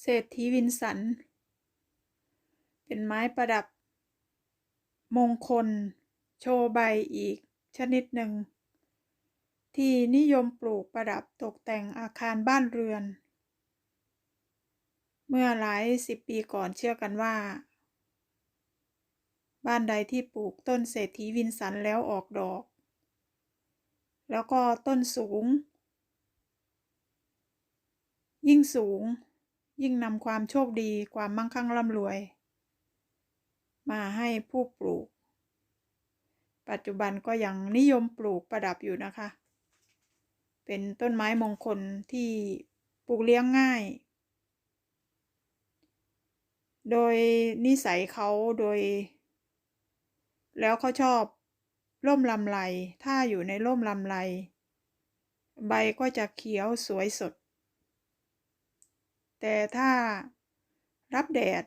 เศรษฐีวินสัน เป็นไม้ประดับ มงคล โชว์ใบอีกชนิดหนึ่ง ที่นิยมปลูกประดับตกแต่งอาคารบ้านเรือน เมื่อหลายสิบปีก่อนเชื่อกันว่า บ้านใดที่ปลูกต้นเศรษฐีวินสันแล้วออกดอก แล้วก็ต้นสูง ยิ่งสูง ยิ่งนำความโชคดีความมั่งคั่งร่ำรวย มาให้ผู้ปลูก ปัจจุบันก็ยังนิยมปลูกประดับอยู่นะคะ เป็นต้นไม้มงคลที่ปลูกเลี้ยงง่าย โดยนิสัยเขาโดย แล้วเขาชอบร่มลำไรถ้าอยู่ในร่มลำไร ใบก็จะเขียวสวยสด แต่ถ้ารับแดด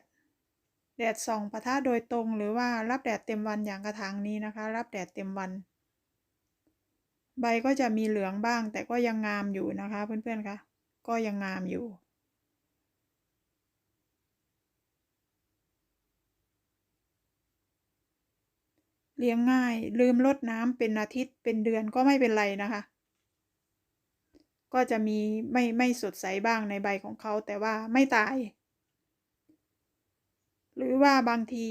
แดดส่องปะทะโดยตรงหรือว่ารับแดดเต็มวันอย่างกระถางนี้นะคะ รับแดดเต็มวัน ใบก็จะมีเหลืองบ้าง แต่ก็ยังงามอยู่นะคะ เพื่อนๆคะก็ยังงามอยู่เลี้ยงง่าย ลืมรดน้ำเป็นอาทิตย์เป็นเดือนก็ไม่เป็นไรนะคะ ก็จะมีไม่ไม่สดใสบ้างในใบของเขาแต่ว่าไม่ตาย หรือว่าบางที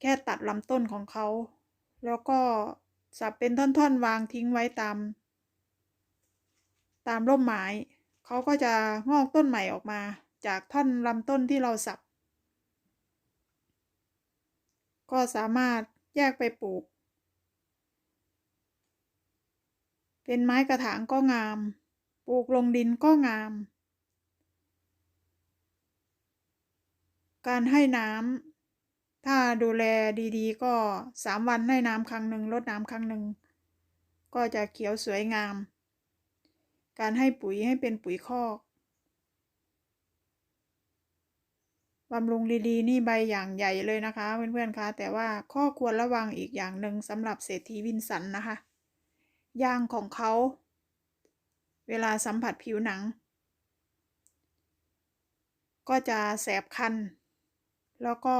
แค่ตัดลำต้นของเขา แล้วก็สับเป็นท่อนๆ วางทิ้งไว้ตาม ตามร่มไม้เขาก็จะงอกต้นใหม่ออกมาจากท่อนลำต้นที่เราสับ ก็สามารถแยกไปปลูก เป็นไม้กระถางก็งาม ปลูกลงดินก็งาม การให้น้ำถ้าดูแลดีๆ ก็สามวันให้น้ำครั้งหนึ่งรดน้ำครั้งหนึ่ง ก็จะเขียวสวยงาม การให้ปุ๋ยให้เป็นปุ๋ยคอกบำรุงดีๆ นี่ใบอย่างใหญ่เลยนะคะ เพื่อนๆคะแต่ว่าข้อควรระวังอีกอย่างหนึ่งสำหรับเศรษฐีวินสันนะคะ ยางของเขา เวลาสัมผัสผิวหนัง ก็จะแสบคัน แล้วก็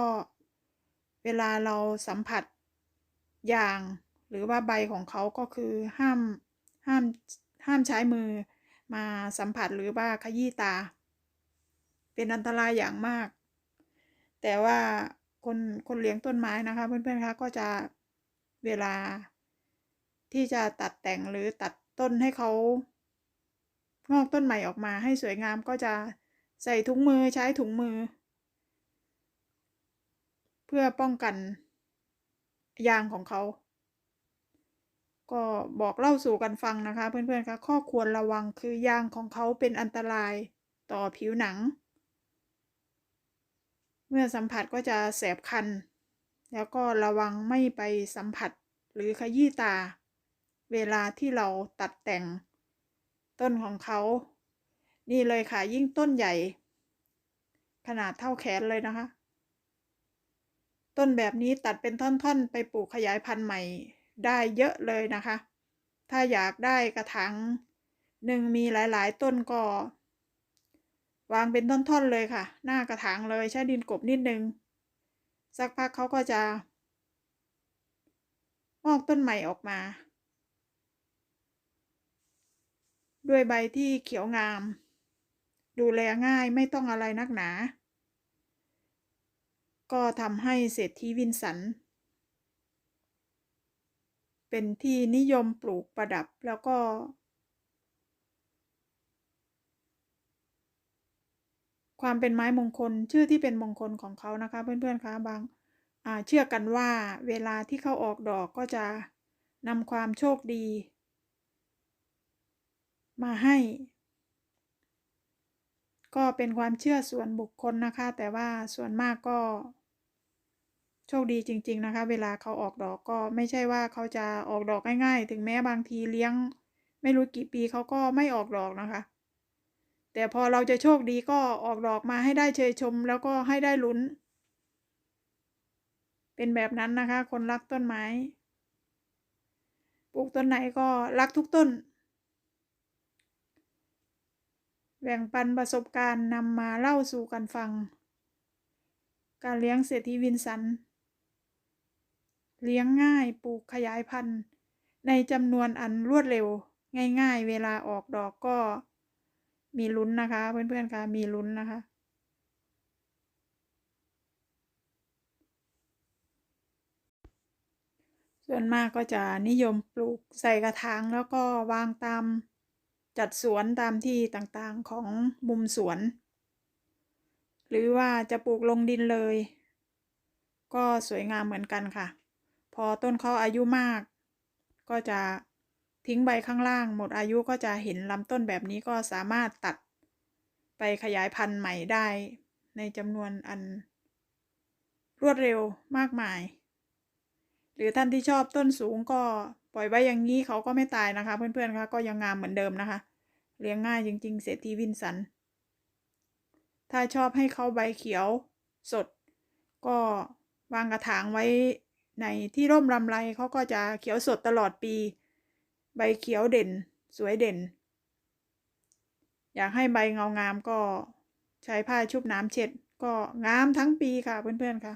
เวลาเราสัมผัสยาง หรือว่าใบของเขาก็คือห้ามห้ามห้ามใช้มือมาสัมผัสหรือว่าขยี้ตา เป็นอันตรายอย่างมาก แต่ว่าคนคนเลี้ยงต้นไม้นะคะเพื่อนๆคะก็จะเวลา ที่จะตัดแต่งหรือตัดต้นให้เขางอกต้นใหม่ออกมาให้สวยงามก็จะใส่ถุงมือใช้ถุงมือ เพื่อป้องกันยางของเขา ก็บอกเล่าสู่กันฟังนะคะ เพื่อนๆคะข้อควรระวังคือยางของเขาเป็นอันตรายต่อผิวหนัง เมื่อสัมผัสก็จะแสบคัน แล้วก็ระวังไม่ไปสัมผัสหรือขยี้ตา เวลาที่เราตัดแต่งต้นของเขา นี่เลยค่ะ ยิ่งต้นใหญ่ ขนาดเท่าแขนเลยนะคะ ต้นแบบนี้ตัดเป็นท่อนๆ ไปปลูกขยายพันธุ์ใหม่ได้เยอะเลยนะคะ ถ้าอยากได้กระถางหนึ่งมีหลายๆ ต้นก็ วางเป็นท่อนๆเลยค่ะ หน้ากระถางเลยใช้ดินกบนิดนึง สักพักเขาก็จะงอกต้นใหม่ออกมา ด้วยใบที่เขียวงาม ดูแลง่ายไม่ต้องอะไรนักหนา ก็ทำให้เศรษฐีวินสัน เป็นที่นิยมปลูกประดับแล้วก็ความเป็นไม้มงคลชื่อที่เป็นมงคลของเขานะคะ เพื่อนๆคะบางเชื่อกันว่าเวลาที่เขาออกดอกก็จะนำความโชคดี มาให้ ก็เป็นความเชื่อส่วนบุคคลนะคะ แต่ว่าส่วนมากก็ โชคดีจริง ๆ นะคะ เวลาเขาออกดอกก็ไม่ใช่ว่าเขาจะออกดอกง่าย ๆ ถึงแม้บางทีเลี้ยง ไม่รู้กี่ปีเขาก็ไม่ออกดอกนะคะ แต่พอเราจะโชคดีก็ออกดอกมาให้ได้เชยชม แล้วก็ให้ได้ลุ้น เป็นแบบนั้นนะคะ คนรักต้นไม้ปลูกต้นไหนก็รักทุกต้น แบ่งปันประสบการณ์นำมาเล่าสู่กันฟัง การเลี้ยงเศรษฐีวินสัน เลี้ยงง่ายปลูกขยายพันธุ์ ในจำนวนอันรวดเร็ว ง่าย ๆ เวลาออกดอกก็มีลุ้นนะคะ เพื่อนๆคะมีลุ้นนะคะ ส่วนมากก็จะนิยมปลูกใส่กระถางแล้วก็วางตาม จัดสวนตามที่ต่างๆของมุมสวน หรือว่าจะปลูกลงดินเลย ก็สวยงามเหมือนกันค่ะ พอต้นเขาอายุมาก ก็จะทิ้งใบข้างล่าง หมดอายุก็จะเห็นลำต้นแบบนี้ก็สามารถตัดไปขยายพันธุ์ใหม่ได้ ในจำนวนอัน รวดเร็วมากมาย หรือท่านที่ชอบต้นสูงก็ ปล่อยไว้อย่างนี้เขาก็ไม่ตายนะคะ เพื่อนๆคะก็ยังงามเหมือนเดิมนะคะ เลี้ยงง่ายจริง ๆ เศรษฐีวินสัน ถ้าชอบให้เขาใบเขียวสด ก็วางกระถางไว้ในที่ร่มรำไรเขาก็จะเขียวสดตลอดปี ใบเขียวเด่น สวยเด่น อยากให้ใบเงางามก็ใช้ผ้าชุบน้ำเช็ด ก็งามทั้งปีค่ะเพื่อนๆค่ะ